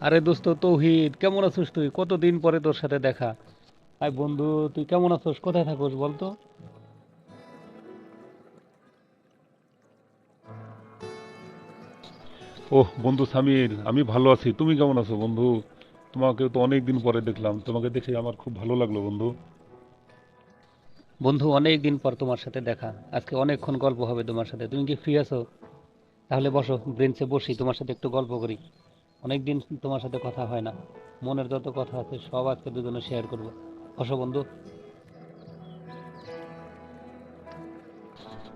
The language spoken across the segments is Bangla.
আরে দোস্ত তৌহিদ কেমন আছিস তুই? কতদিন পরে তোর সাথে দেখা? আই বন্ধু তুই কেমন আছিস? কোথায় থাকোস বলতো ওহ বন্ধু সামির আমি ভালো আছি। তুমি কেমন আছো বন্ধু? তোমাকে তো অনেক দিন পরে দেখলাম। তোমাকে দেখে আমার খুব ভালো লাগল বন্ধু। বন্ধু অনেক দিন পর তোমার সাথে দেখা। আজকে অনেকক্ষণ গল্প হবে তোমার সাথে। তুমি কি ফ্রি আছো? তাহলে বসো ব্রেঞ্চে বসি তোমার সাথে একটু গল্প করি। অনেক দিন তোমার সাথে কথা হয় না। মনের যত কথা আছে সব আজকে দুজনে শেয়ার করব। বসো বন্ধু।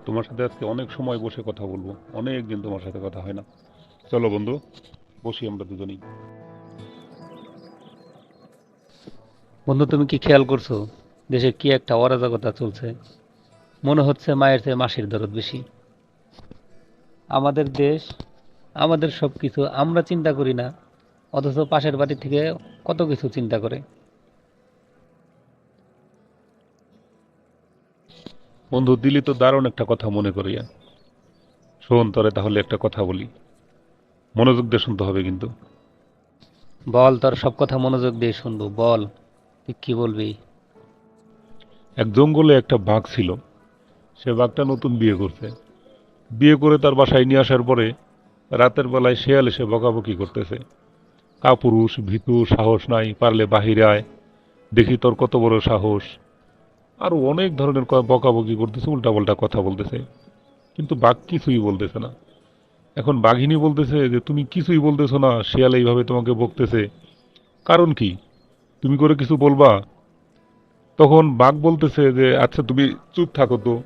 তোমার সাথে আজকে অনেক সময় বসে কথা বলব। অনেক দিন তোমার সাথে কথা হয় না। চলো বন্ধু বসি আমরা দুজনেই। বন্ধু তুমি কি খেয়াল করছ? দেশে কি একটা অরাজকতা চলছে? মনে হচ্ছে মায়ের চেয়ে মাসির দরদ বেশি। আমাদের দেশ আমাদের সব কিছু আমরা চিন্তা করি না অথচ পাশের বাড়ি থেকে কত কিছু চিন্তা করে। বন্ধু দিলি তো দারুণ একটা কথা মনে করিয়া। শোন তরে তাহলে একটা কথা বলি। মনোযোগ দিয়ে শুনতে হবে কিন্তু। বল তোর সব কথা মনোযোগ দিয়ে শুনব বল তুই কি বলবি? এক জঙ্গলে একটা বাঘ ছিল সে বাঘটা নতুন বিয়ে করছে। বিয়ে করে তার বাসায় নিয়ে আসার পরে রাতের বেলায় শেয়াল এসে বকাবকি করতেছে। কাপুরুষ, ভীতু, সাহস নাই, পারলে বাহিরে আয়। দেখি তোর কত বড় সাহস। আরও অনেক ধরনের বকাবকি করতেছে, উল্টাপাল্টা কথা বলতেছে। কিন্তু বাঘ কিছুই বলতেছে না। এখন বাঘিনী বলতেছে যে, তুমি কিছুই বলতেছো না, শেয়াল এইভাবে তোমাকে বকতেছে। কারণ কি? তুমি করে কিছু বলবা? তখন বাঘ বলতেছে যে আচ্ছা তুমি চুপ থাকো তো।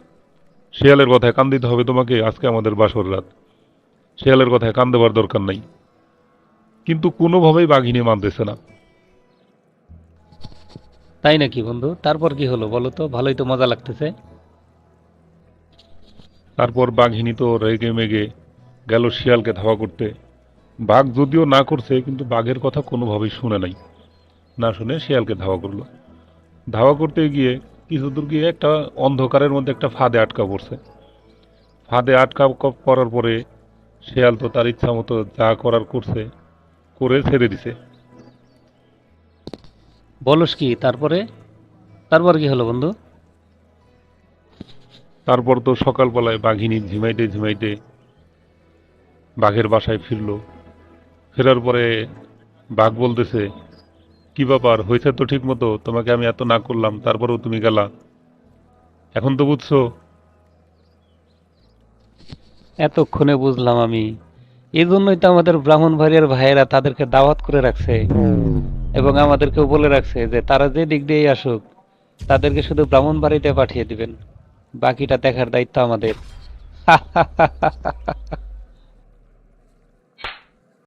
শেয়ালের কথায় কান দিতে হবে তোমাকে আজকে আমাদের বাসর রাত। শেয়ালের কথায় কান দেওয়ার দরকার নাই। কিন্তু কোনোভাবেই বাঘিনী মানতেছে না। তাই নাকি বন্ধু? তারপর কি হলো বলো তো? ভালোই তো মজা লাগতেছে। তারপর বাঘিনী তো রেগে মেগে গেল শিয়ালকে ধাওয়া করতে। বাঘ যদিও না করছে কিন্তু বাঘের কথা কোনোভাবেই শুনে নাই। না শুনে শিয়ালকে ধাওয়া করল। ধাওয়া করতে গিয়ে কিছু দূর গিয়ে একটা অন্ধকারের মধ্যে একটা ফাঁদে আটকা পড়ছে। ফাঁদে আটকা ক- পড়ার পরে শিয়াল তো তার ইচ্ছা মতো যা করার করছে করে ছেড়ে দিছে। বলস কি তারপরে? তারপর কি হলো বন্ধু? তারপর তো সকালবেলায় বাঘিনী ঝিমাইতে ঝিমাইতে বাঘের বাসায় ফিরলো। ফেরার পরে বাঘ বলতেছে কি ব্যাপার হয়েছে তো ঠিক মতো তোমাকে আমি এত না করলাম তারপরেও তুমি গেলা। এখন তো বুঝছ এতক্ষণে বুঝলাম আমি। এই জন্যই তো আমাদের ব্রাহ্মণ ভাইয়ের ভাইয়েরা তাদেরকে দাওয়াত করে রাখছে এবং আমাদেরকেও বলে রাখছে যে তারা যে দিক দিয়েই আসুক, তাদেরকে শুধু ব্রাহ্মণ বাড়িতে পাঠিয়ে দিবেন। বাকিটা দেখার দায়িত্ব আমাদের।